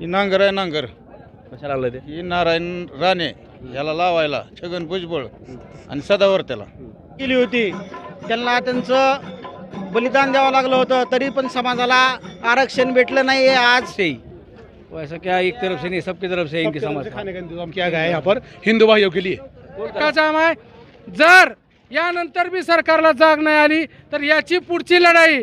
ही नांगर आहे नांगर. कशाला लागलं ते? ही नारायण राणे याला लावायला छगन भुजबळ आणि सदावर त्याला. केली होती. त्यांना त्यांचं बलिदान द्यावं लागलं होतं तरी पण समाजाला आरक्षण भेटलं नाही आज. से वैसा क्या एक तरफ से नहीं सबकी तरफ से इनके समाज का। खाने का इंतजाम किया गया है यहाँ पर हिंदू भाइयों के लिए। का जाम आहे जर यानंतर बी सरकारला जाग नाही आली तर याची पुढची लढाई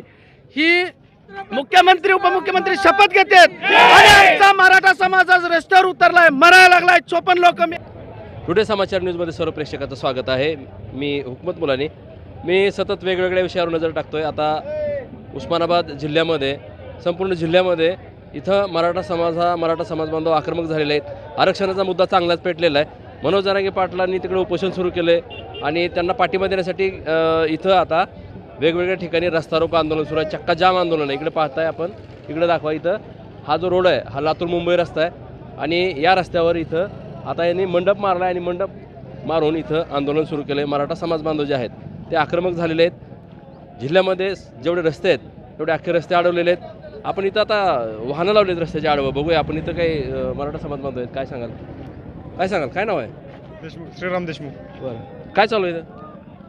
ही मुख्यमंत्री उपमुख्यमंत्री शपथ घेतात. आणि आजचा मराठा समाज आज रस्त्यावर उतरलाय मरायला लागलाय चोपन्न लोक टुडे समाचार न्यूजमध्ये सर्व प्रेक्षकाचं स्वागत आहे. मी हुकमत मुलानी. मी सतत वेगवेगळ्या विषयावर नजर टाकतोय. आता उस्मानाबाद जिल्ह्यामध्ये संपूर्ण जिल्ह्यामध्ये इथं मराठा समाज हा मराठा समाज बांधव आक्रमक झालेले आहेत. आरक्षणाचा मुद्दा चांगलाच पेटलेला आहे. मनोज जरांगे पाटलांनी तिकडे उपोषण सुरू केले आणि त्यांना पाठिंबा देण्यासाठी इथं आता वेगवेगळ्या ठिकाणी रस्ता रोको आंदोलन सुरू आहे चक्का जाम आंदोलन आहे. इकडे पाहताय आपण इकडे दाखवा इथं. हा जो रोड आहे हा लातूर मुंबई रस्ता आहे. आणि या रस्त्यावर इथं आता यांनी मंडप मारला आहे आणि मंडप मारून इथं आंदोलन सुरू केलं आहे मराठा समाज बांधव जे आहेत. ते आक्रमक झालेले आहेत. जिल्ह्यामध्ये जेवढे रस्ते आहेत तेवढे अख्खे रस्ते अडवलेले आहेत. आपण इथं आता वाहनं लावलेत रस्त्याचे आडवं. बघूया आपण इथं काही मराठा समाज बांधव आहेत. काय सांगाल? काय सांगाल? काय नाव आहे? देशमुख श्रीराम देशमुख. बरं. काय चालू आहे इथं?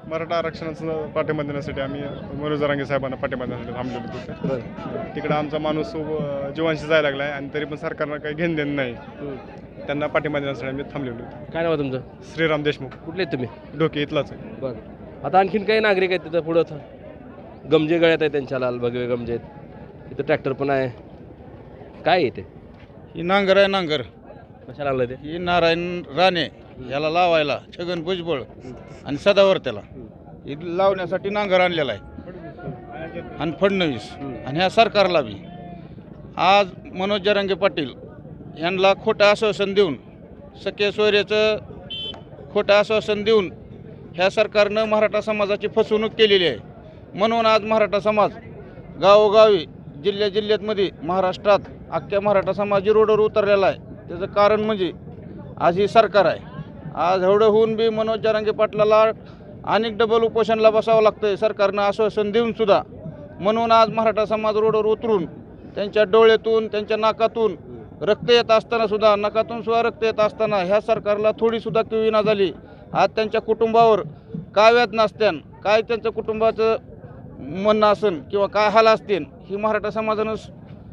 मराठा आरक्षणाचं पाठिंबा देण्यासाठी आम्ही मनोज जरांगे साहेबांना पाठिंबा देण्यासाठी थांबलेलो होतो. तिकडे आमचा माणूस जीवांशी जायला लागला आहे आणि तरी पण सरकारनं काही घेण देणं नाही. त्यांना पाठिंबा देण्यासाठी आम्ही थांबलेलो होतो. काय नाव आहे तुमचं? श्रीराम देशमुख. कुठले आहेत तुम्ही? डोके इथलाच आहे. बरं. आता आणखीन काही नागरिक आहेत तिथं पुढं? थ- गमजे गळ्यात आहे त्यांच्या लाल भगवे गमजे आहेत. इथं ट्रॅक्टर पण आहे. काय आहे ते ही नांगर आहे नांगर. कशाला लागलं ते? ही नारायण राणे. याला लावायला छगन भुजबळ आणि सदावर त्याला. लावण्यासाठी नांगर आणलेला आहे. आणि फडणवीस. आणि ह्या सरकारला बी. आज मनोज जरांगे पाटील यांना खोटं आश्वासन देऊन सखे सोयऱ्याचं खोटं आश्वासन देऊन ह्या सरकारनं मराठा समाजाची फसवणूक केलेली आहे. म्हणून आज मराठा समाज गावोगावी जिल्ह्या जिल्ह्यातमध्ये महाराष्ट्रात अख्ख्या मराठा समाज रोडवर उतरलेला आहे. त्याचं कारण म्हणजे आज ही सरकार आहे. आज एवढं होऊन बी मनोज जरांगे पाटलाला अनेक डबल उपोषणाला बसावं लागतंय. सरकारनं आश्वासन देऊन सुद्धा म्हणून आज मराठा समाज रोडवर उतरून त्यांच्या डोळ्यातून त्यांच्या नाकातून रक्त येत असताना सुद्धा नाकातून सुद्धा रक्त येत असताना ह्या सरकारला थोडीसुद्धा किविना झाली. आज त्यांच्या कुटुंबावर काय वेदना नसत्यान काय त्यांचं कुटुंबाचं म्हणणं असन किंवा काय हाल असतील ही मराठा समाजानं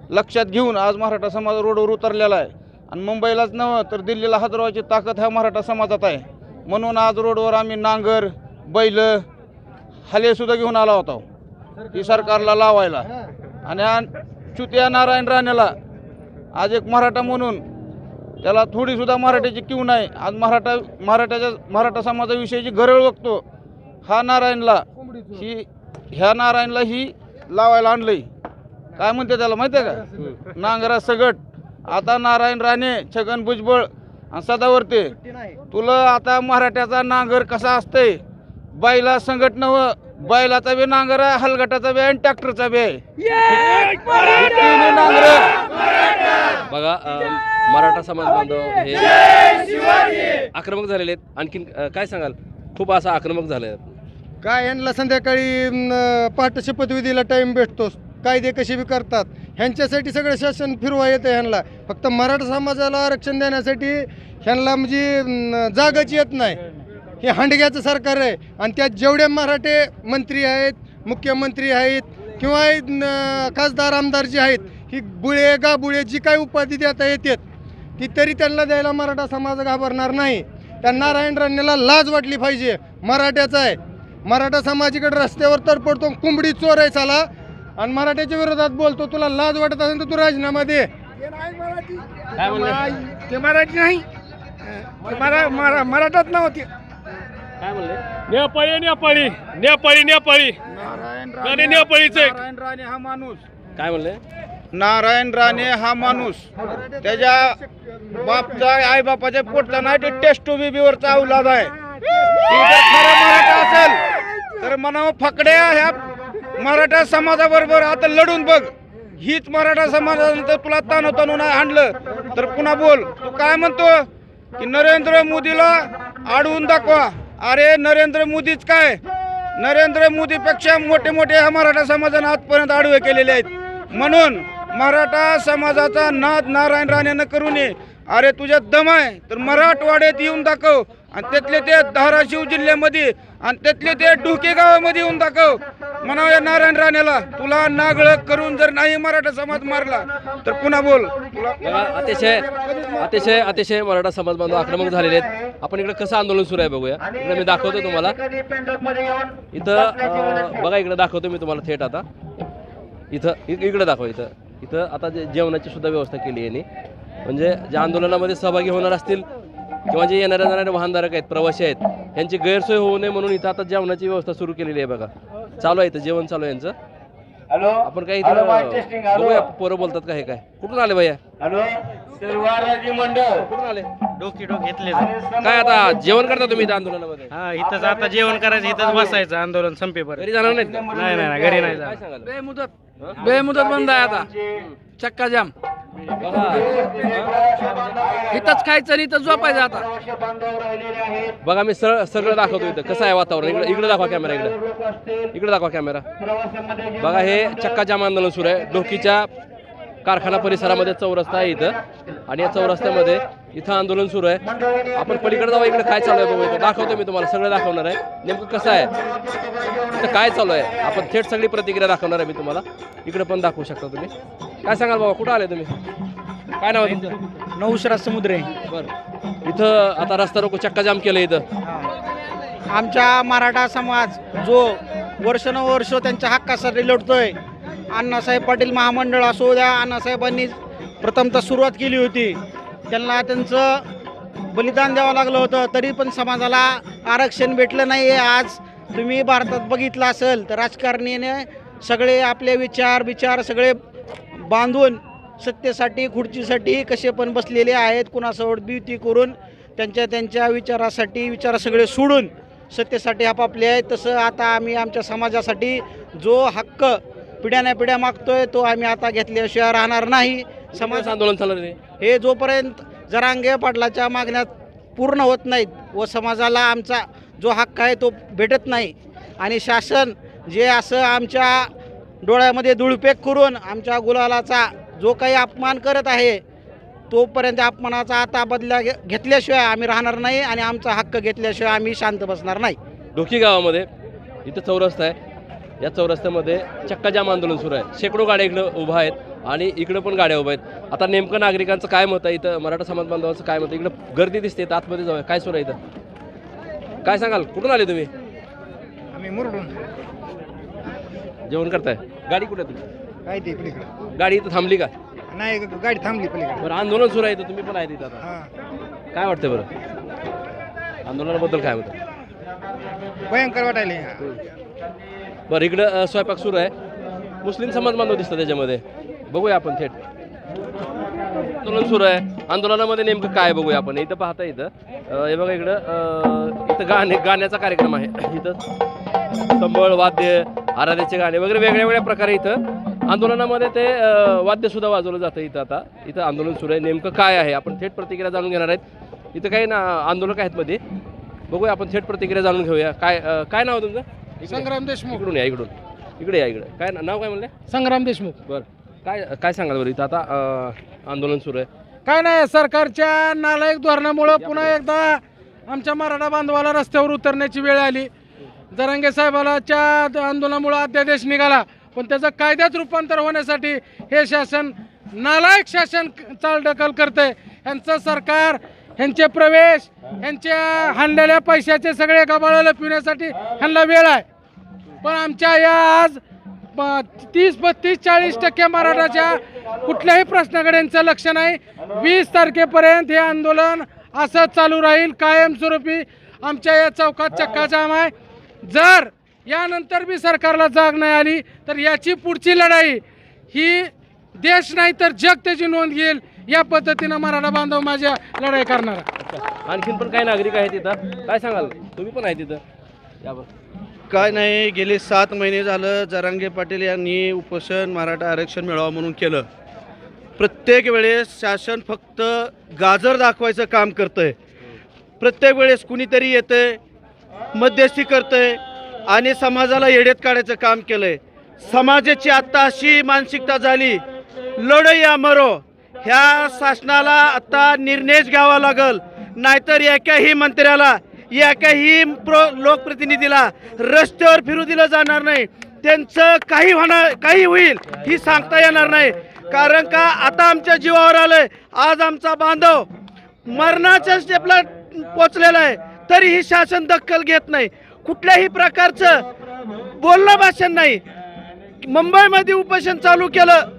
लक्षात घेऊन आज मराठा समाज रोडवर उतरलेला आहे. आणि मुंबईलाच नव्हं तर दिल्लीला हजरवायची ताकद ह्या मराठा समाजात आहे. म्हणून आज रोडवर आम्ही नांगर बैल हलेसुद्धा घेऊन आला होता. ही सरकारला लावायला. आणि हा चुतिया नारायण राणेला आज एक मराठा म्हणून त्याला थोडीसुद्धा मराठ्याची किव नाही. आज मराठा मराठ्याच्या मराठा समाजाविषयीची गरळ बघतो. हा नारायणला ही ह्या नारायणला ही लावायला आणलं काय म्हणते त्याला माहिती आहे का? नांगरा सगट. आता नारायण राणे छगन भुजबळ आणि सदावर्ते तुला आता मराठ्याचा नांगर कसा असतंय? बैला संगट नव बैलाचा बी नांगर आहे हलगटाचा बी आहे आणि ट्रॅक्टरचा बी आहे. तिन्ही नांगर. बघा अं, मराठा समाज बांधव हे आक्रमक झालेले आहेत. आणखीन अं, काय सांगाल? खूप असं आक्रमक झालं काय यांना संध्याकाळी न, पहाटे शपथविधीला टाईम भेटतो कायदे कसे बी करतात? ह्यांच्यासाठी सगळं शासन फिरवा येतं ह्यांना. फक्त मराठा समाजाला आरक्षण देण्यासाठी ह्यांना म्हणजे जागाच येत नाही. हे हांडग्याचं सरकार आहे. आणि त्यात जेवढे मराठे मंत्री आहेत मुख्यमंत्री आहेत किंवा खासदार आमदार जे आहेत ही बुळे गाबुळे जी काही उपाधी देता येतात ती तरी त्यांना द्यायला मराठा समाज घाबरणार नाही. त्या नारायण राणेला लाज वाटली पाहिजे. मराठ्याचा आहे. मराठा समाज इकडे रस्त्यावर तर पडतो कोंबडी चोर आहे साला आणि मराठ्याच्या विरोधात बोलतो तुला लाज वाटत असेल तर तू राजीनामा दे. काय म्हणले ते मराठी नाही. ते मरा मरा मराठात नव्हते. काय म्हणले नेपाळी नेपाळी. नेपाळी नेपाळी. नारायण गाणे नेपाळीचे नारायण राणे हा माणूस. काय म्हणले नारायण राणे हा माणूस. त्याच्या बापचा आई बापाच्या पोटचा नाही ते टेस्ट बीबीवरचा औलाद आहे. ती जर खरं मराठा असेल तर म्हणावं फकड्या ह्या मराठा समाजाबरोबर आता लढून बघ. हीच मराठा समाजानंतर तुला ताण ताणून आणलं. तर पुन्हा बोल. तू काय म्हणतो? की नरेंद्र मोदीला आडवून दाखवा. अरे नरेंद्र मोदीच काय? नरेंद्र मोदीपेक्षा मोठे मोठे ह्या मराठा समाजानं आजपर्यंत आडवे केलेले आहेत. म्हणून मराठा समाजाचा नाद नारायण राणेनं करू नये. अरे तुझ्यात दम आहे. तर मराठवाड्यात येऊन दाखव. आणि त्यातले ते धाराशिव जिल्ह्यामध्ये आणि त्यातले ते डुके गावामध्ये येऊन दाखव. म्हणाव या नारायण राणेला तुला नागळ करून जर नाही मराठा समाज मारला तर पुन्हा बोल. बघा अतिशय अतिशय अतिशय मराठा समाज बांधव आक्रमक झालेले आहेत. आपण इकडे कसं आंदोलन सुरू आहे बघूया. इकडे मी दाखवतो तुम्हाला. इथं अं, बघा इकडे दाखवतो मी तुम्हाला थेट आता. इथं इ- इकडे दाखव इथं. इथं आता जे जेवणाची सुद्धा व्यवस्था केली आहे यांनी. म्हणजे ज्या आंदोलनामध्ये सहभागी होणार असतील किंवा जे येणाऱ्या जाणारे वाहनधारक आहेत प्रवासी आहेत यांची गैरसोय होऊ नये म्हणून इथं आता जेवणाची व्यवस्था सुरू केलेली आहे बघा. चालू आहे इथं जेवण चालू आहे यांचं. आपण काय इथं बघूया पोरं बोलतात का हे काय? कुठून आले भैया? कुठून आले? डोकी डोक घेतले. काय आता जेवण करता तुम्ही इथं आंदोलनामध्ये? हा इथंच आता जेवण करायचं इथंच बसायचं आंदोलन संपेपर्यंत. घरी जाणार? नाही नाही घरी नाही काय सांगाल? बेमुदत बेमुदत बंद आहे आता. चक्का जाम. इथंच खायचं आणि इथंच झोपायचं आता. बघा मी सरळ सगळं दाखवतो इथं. कसं आहे वातावरण? इकडे इकडे दाखवा कॅमेरा इकडे. इकडे दाखवा कॅमेरा बघा हे चक्का जाम आंदोलन सुरू आहे. डोकीच्या कारखाना परिसरामध्ये चौरस्ता आहे इथं. आणि या चौरस्त्यामध्ये इथं आंदोलन सुरू आहे. आपण पलीकडे जाऊ इकडे काय चालू आहे बघू इथं दाखवतो मी तुम्हाला सगळं दाखवणार आहे. नेमकं कसं आहे? इथं काय चालू आहे? आपण थेट सगळी प्रतिक्रिया दाखवणार आहे मी तुम्हाला. इकडे पण दाखवू शकता तुम्ही. काय सांगाल बाबा कुठं आले तुम्ही? काय नाव आहे तुमचं? नौशरा समुद्र. आहे बरं. इथं आता रस्ता रोको चक्का जाम केलं इथं आमच्या मराठा समाज जो वर्षानुवर्ष त्यांच्या हक्कासाठी लढतोय अण्णासाहेब पाटील महामंडळ असो द्या अण्णासाहेबांनी प्रथमतः सुरुवात केली होती. त्यांना त्यांचं बलिदान द्यावं लागलं होतं तरी पण समाजाला आरक्षण भेटलं नाही आहे आज तुम्ही भारतात बघितलं असेल तर राजकारणीने सगळे आपले विचार विचार सगळे बांधून सत्तेसाठी खुर्चीसाठी कसे पण बसलेले आहेत. कुणासोबत ब्युती करून त्यांच्या त्यांच्या विचारासाठी विचार सगळे सोडून सत्तेसाठी आपापले आहेत. तसं आता आम्ही आमच्या समाजासाठी जो हक्क पिढ्याने पिढ्या मागतोय तो आम्ही आता घेतल्याशिवाय राहणार नाही. समाज आंदोलन चाललं रे? हे जोपर्यंत जरांगे पाटलाच्या मागण्यात पूर्ण होत नाहीत व समाजाला आमचा जो हक्क आहे तो भेटत नाही आणि शासन जे असं आमच्या डोळ्यामध्ये धुळपेक करून आमच्या गुलालाचा जो काही अपमान करत आहे तोपर्यंत अपमानाचा आता बदला घे- घेतल्याशिवाय आम्ही राहणार नाही आणि आमचा हक्क घेतल्याशिवाय आम्ही शांत बसणार नाही. डोकी गावामध्ये इथं चौरस्ता आहे. या चौरस्त्यामध्ये चक्काजाम आंदोलन सुरू आहे. शेकडो गाड्या इकडं उभा आहेत आणि इकडं पण गाड्या उभ्या आहेत. आता नेमकं नागरिकांचं काय मत आहे? इथं मराठा समाज बांधवांचं काय मत आहे? इकडं गर्दी दिसते आतमध्ये जाऊया. काय सुरू आहे इथं? काय सांगाल? कुठून आले तुम्ही? आम्ही मुरडून. जेवण करताय? गाडी कुठे तुमची? काय ते पलीकडे. गाडी इथं थांबली का? नाही गाडी थांबली पलीकडे. बरं आंदोलन सुरू आहे इथं. तुम्ही पण आहे तिथं आता. काय वाटतं बरं? आंदोलनाबद्दल काय होतं भयंकर वाटायले बरं इकडं स्वयंपाक सुरू आहे. मुस्लिम समाज बांधव दिसतं त्याच्यामध्ये. बघूया आपण थेट. आंदोलन सुरू आहे. आंदोलनामध्ये नेमकं काय बघूया आपण? इथं पाहता इथं. हे बघा इकडं इथं गाणे गाण्याचा कार्यक्रम आहे. इथं संबळ वाद्य आराध्याचे गाणे वगैरे वेगळ्या वेगळ्या प्रकारे इथं. आंदोलनामध्ये ते वाद्यसुद्धा वाजवलं जातं इथं आता. इथं आंदोलन सुरू आहे. नेमकं काय आहे? आपण थेट प्रतिक्रिया जाणून घेणार आहेत. इथं काही ना आंदोलक आहेत मध्ये. बघूया आपण थेट प्रतिक्रिया जाणून घेऊया. काय काय नाव तुमचं? संग्राम देशमुख. इकडून या इकडून. इकडे या इकडे. काय नाव काय म्हणले? संग्राम देशमुख. बरं. काय काय सांगाल बरं इथं? आता अं, आंदोलन सुरू आहे. काय नाही सरकारच्या नालायक धोरणामुळं पुन्हा एकदा आमच्या मराठा बांधवाला रस्त्यावर उतरण्याची वेळ आली. जरांगे साहेबालाच्या आंदोलनामुळं अध्यादेश निघाला. पण त्याचं कायद्यात रूपांतर होण्यासाठी हे शासन नालायक शासन चालढकल करतंय. यांचं सरकार ह्यांचे प्रवेश ह्यांच्या हाणलेल्या पैशाचे सगळे गबाळं पिण्यासाठी ह्यांना वेळ आहे. पण आमच्या या आज प- तीस बत्तीस चाळीस टक्के मराठाच्या कुठल्याही प्रश्नाकडे यांचं लक्ष नाही. वीस तारखेपर्यंत हे आंदोलन असंच चालू राहील कायमस्वरूपी आमच्या या चौकात चक्काजाम आहे. जर यानंतर बी सरकारला जाग नाही आली तर याची पुढची लढाई ही देश नाही तर जग त्याची नोंद घेईल. या पद्धतीनं मराठा बांधव माझ्या लढाई करणार. आहे. आणखीन पण काही नागरिक आहेत तिथं काय सांगाल? तुम्ही पण आहे तिथं यावर काय नाही गेले सात महिने झालं जरांगे पाटील यांनी उपोषण मराठा आरक्षण मिळावं म्हणून केलं. प्रत्येक वेळेस शासन फक्त गाजर दाखवायचं काम करतंय. प्रत्येक वेळेस कुणीतरी येतंय मध्यस्थी करतंय आणि समाजाला येड्यात काढायचं काम केलंय. समाजाची आत्ता अशी मानसिकता झाली लढो या मरो. ह्या शासनाला आता निर्णयच घ्यावा लागल. नाहीतर एकाही मंत्र्याला एकाही प्रो लोकप्रतिनिधीला रस्त्यावर फिरू दिलं जाणार नाही. त्यांचं काही होणार काही होईल ही सांगता येणार नाही. कारण का आता आमच्या जीवावर आलंय. आज आमचा बांधव मरणाच्या स्टेपला पोचलेला आहे. तरीही शासन दखल घेत नाही. कुठल्याही प्रकारचं बोलणं भाषण नाही. मुंबईमध्ये उपोषण चालू केलं.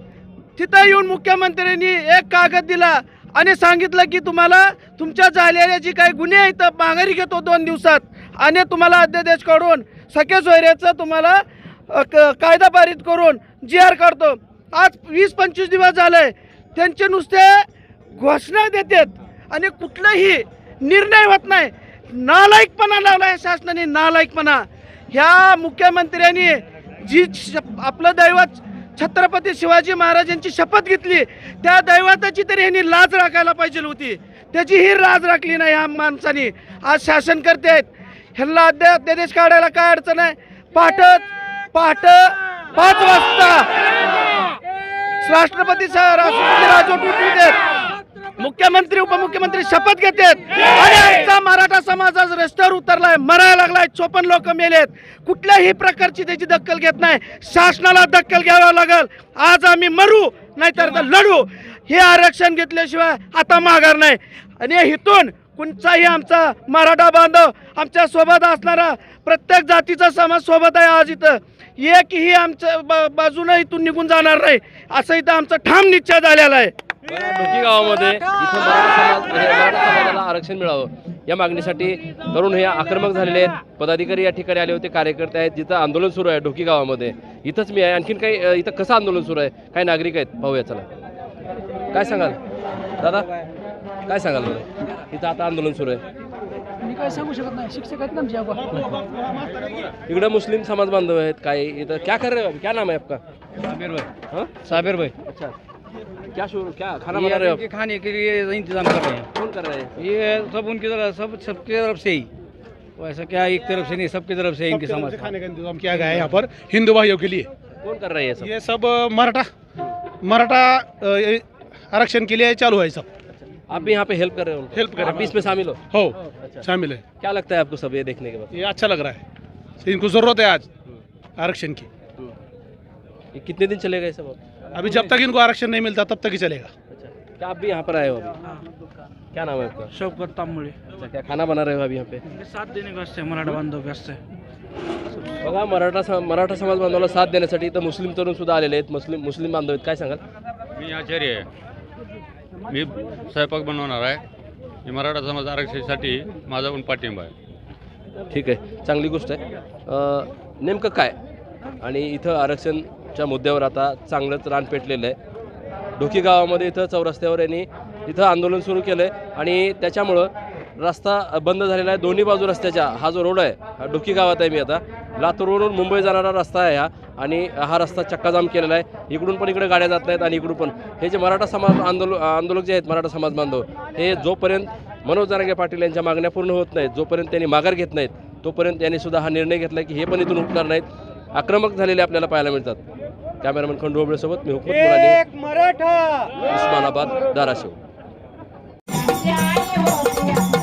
तिथं येऊन मुख्यमंत्र्यांनी एक कागद दिला आणि सांगितलं की तुम्हाला तुमच्या झालेल्या जी काही गुन्हे आहेत तर माघारी घेतो दोन दिवसात. आणि तुम्हाला अध्यादेश काढून सख्या सोयऱ्याचं तुम्हाला क- कायदा पारित करून जी आर काढतो. आज वीस पंचवीस दिवस झाले त्यांचे नुसते घोषणा देतात आणि कुठलाही निर्णय होत नाही. नालायकपणा लावला आहे शासनाने नालायकपणा. ह्या मुख्यमंत्र्यांनी जी आपलं दैवत छत्रपती शिवाजी महाराजांची शपथ घेतली. त्या दैवताची तरी ह्यांनी लाज राखायला पाहिजे होती. त्याची ही लाज राखली नाही ह्या माणसाने. आज शासन करते आहेत. ह्यांना अध्या अध्यादेश काढायला काय अडचण आहे? पहाट पहाट पाच वाजता. राष्ट्रपती राष्ट्रपती राजवट उठवू आहेत मुख्यमंत्री उपमुख्यमंत्री शपथ घेतात. आणि आजचा मराठा समाज आज रस्त्यावर उतरलाय मरायला लागलाय चोपन्न लोक मेलेत. कुठल्याही प्रकारची त्याची दखल घेत नाही. शासनाला दखल घ्यावं लागल. आज आम्ही मरू नाहीतर लढू. हे आरक्षण घेतल्याशिवाय आता माघार नाही. आणि इथून कोणचाही आमचा मराठा बांधव आमच्यासोबत असणारा प्रत्येक जातीचा समाज सोबत आहे आज इथं. एकही आमच्या बाजूनं इथून निघून जाणार नाही. असं इथं आमचा ठाम निश्चय झालेला आहे. ढोकी गावामध्ये इथं मराठा समाज मराठा समाजाला आरक्षण मिळावं. या मागणीसाठी तरुण हे आक्रमक झालेले आहेत. पदाधिकारी या ठिकाणी आले होते कार्यकर्ते आहेत. जिथं आंदोलन सुरू आहे ढोकी गावामध्ये. इथंच मी आहे. आणखीन काही इथं कसं आंदोलन सुरू आहे? काही नागरिक आहेत? पाहूया चला. काय सांगाल? दादा काय सांगाल इथं आता आंदोलन सुरू आहे. मी काय सांगू शकत नाही. शिक्षक आहेत ना आमचे इकडे मुस्लिम समाज बांधव आहेत काय इधर क्या कर रहे हो? क्या नाम है आपका? साबिर भाई. हाँ? साबिर भाई. अच्छा. क्या शुरू क्या खाना बना रहे हो ये खाने के लिए इंतज़ाम कर रहे हैं। कौन कर रहे हैं? ये सब उनकी तरफ़ सब सबकी तरफ़ से ही। वैसा क्या एक तरफ़ से नहीं सबकी तरफ़ से इनके समाज खाने का इंतज़ाम किया गया है यहाँ पर हिंदू भाइयों के लिए। कौन कर रहे हैं ये सब? ये सब मराठा। मराठा आरक्षण के लिए चालू है सब। आप भी यहाँ पे हेल्प कर रहे हो हेल्प कर रहे आप भी इसमें शामिल हो? हो शामिल है। क्या लगता है आपको सब ये देखने के बाद? ये अच्छा लग रहा है। इनको ज़रूरत है आज आरक्षण की। ये कितने दिन चलेगा ये सब? अब? अभी जब तक इनको आरक्षण नहीं मिलता तब तक ही चलेगा। अच्छा क्या आप भी यहाँ पर आए हो अभी? क्या नाम है आपका? शौकत तांबुळे अच्छा क्या खाना बना रहे हो अभी यहाँ पे? साथ देणे का असते मराठा बांधव का असते बघा मराठा सम- मराठा समाज बांधवाला साथ देण्यासाठी इथं मुस्लिम तरुण सुद्धा आलेले आहेत मुस्लिम मुस्लिम बांधव आहेत. काय सांगाल? मी आचार्य आहे. मी स्वयंपाक बनवणार आहे. मी मराठा समाज आरक्षणासाठी माझा पण पाठिंबा आहे. ठीक आहे चांगली गोष्ट आहे. अं, नेमकं काय? आणि इथं च्या मुद्द्यावर आता चांगलंच रान पेटलेलं आहे. ढोकी गावामध्ये इथं चौरस्त्यावर यांनी इथं आंदोलन सुरू केलं आहे आणि त्याच्यामुळं रस्ता बंद झालेला आहे. दोन्ही बाजू रस्त्याच्या हा जो रोड आहे हा ढोकी गावात आहे मी आता. लातूरवरून मुंबई जाणारा रस्ता आहे हा आणि हा रस्ता चक्काजाम केलेला आहे. इकडून पण इकडे गाड्या जात नाहीत आणि इकडून पण. हे जे मराठा समाज आंदोलन आंदोलक जे आहेत मराठा समाज बांधव हे जोपर्यंत मनोज जरांगे पाटील यांच्या मागण्या पूर्ण होत नाहीत जोपर्यंत त्यांनी माघार घेत नाहीत तोपर्यंत यांनी सुद्धा हा निर्णय घेतला की हे पण इथून उठणार नाहीत. आक्रमक झालेले आपल्याला पाहायला मिळतात. कॅमेरामॅन खंडू सोबत मी हुकमत मुलानी मराठा! उस्मानाबाद धाराशिव. Yeah.